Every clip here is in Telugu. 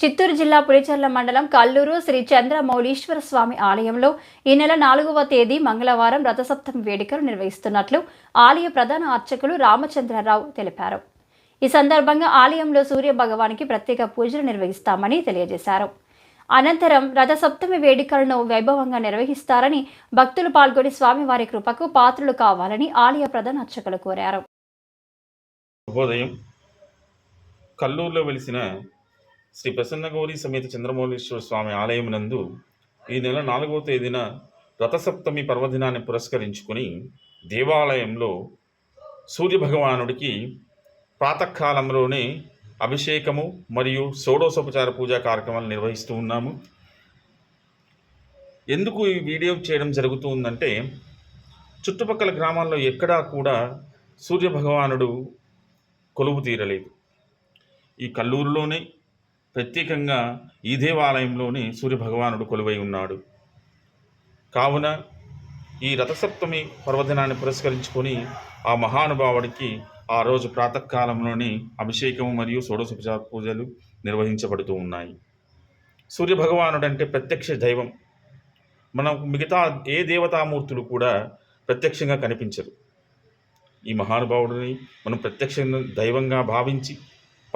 చిత్తూరు జిల్లా పులిచెర్ల మండలం కల్లూరు శ్రీ చంద్రమౌళీశ్వర స్వామి ఆలయంలో ఈ నెల నాలుగవ తేదీ మంగళవారం రథసప్తమి వేడుకలు నిర్వహిస్తున్నట్లు ఆలయ ప్రధాన అర్చకులు రామచంద్రరావు తెలిపారు. ఈ సందర్భంగా ఆలయంలో సూర్య భగవానికి ప్రత్యేక పూజలు నిర్వహిస్తామని తెలియజేశారు. అనంతరం రథసప్తమి వేడుకలను వైభవంగా నిర్వహిస్తారని భక్తులు పాల్గొని స్వామివారి కృపకు పాత్రులు కావాలని ఆలయ ప్రధాన అర్చకులు కోరారు. కల్లూరులో వెలిసిన శ్రీ ప్రసన్నగౌరి సమేత చంద్రమౌళీశ్వర స్వామి ఆలయం నందు ఈ నెల నాలుగవ తేదీన రథసప్తమి పర్వదినాన్ని పురస్కరించుకుని దేవాలయంలో సూర్యభగవానుడికి ప్రాతకాలంలోనే అభిషేకము మరియు షోడోసోపచార పూజా కార్యక్రమాలు నిర్వహిస్తూ ఉన్నాము. ఎందుకు ఈ వీడియో చేయడం జరుగుతూ ఉందంటే చుట్టుపక్కల గ్రామాల్లో ఎక్కడా కూడా సూర్యభగవానుడు కొలువు తీరలేదు. ఈ కల్లూరులోనే ప్రత్యేకంగా ఈ దేవాలయంలోని సూర్యభగవానుడు కొలువై ఉన్నాడు. కావున ఈ రథసప్తమి పర్వదినాన్ని పురస్కరించుకొని ఆ మహానుభావుడికి ఆ రోజు ప్రాతకాలంలోని అభిషేకం మరియు షోడశోపచార పూజలు నిర్వహించబడుతూ ఉన్నాయి. సూర్యభగవానుడు అంటే ప్రత్యక్ష దైవం. మనం మిగతా ఏ దేవతామూర్తులు కూడా ప్రత్యక్షంగా కనిపించరు. ఈ మహానుభావుడిని మనం ప్రత్యక్షంగా దైవంగా భావించి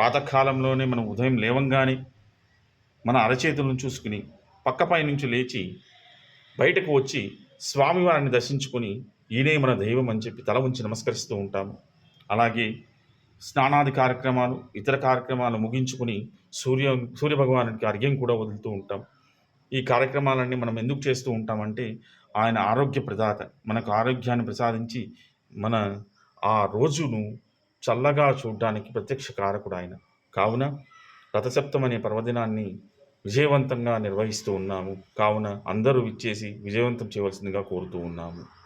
పాతకాలంలోనే మనం ఉదయం లేవంగానే మన అరచేతులను చూసుకుని పక్కపై నుంచి లేచి బయటకు వచ్చి స్వామివారిని దర్శించుకొని ఈయనే మన దైవం అని చెప్పి తల ఉంచి నమస్కరిస్తూ ఉంటాము. అలాగే స్నానాది కార్యక్రమాలు ఇతర కార్యక్రమాలు ముగించుకుని సూర్య సూర్యభగవానుడికి అర్ఘ్యం కూడా వదులుతూ ఉంటాం. ఈ కార్యక్రమాలన్నీ మనం ఎందుకు చేస్తూ ఉంటామంటే ఆయన ఆరోగ్య ప్రదాత మనకు ఆరోగ్యాన్ని ప్రసాదించి మన ఆ రోజును చల్లగా చూడడానికి ప్రత్యక్ష కారకుడు ఆయన కావున రథసప్తం అనే పర్వదినాన్ని విజయవంతంగా నిర్వహిస్తూ ఉన్నాము. కావున అందరూ విచ్చేసి విజయవంతం చేయవలసిందిగా కోరుతూ ఉన్నాము.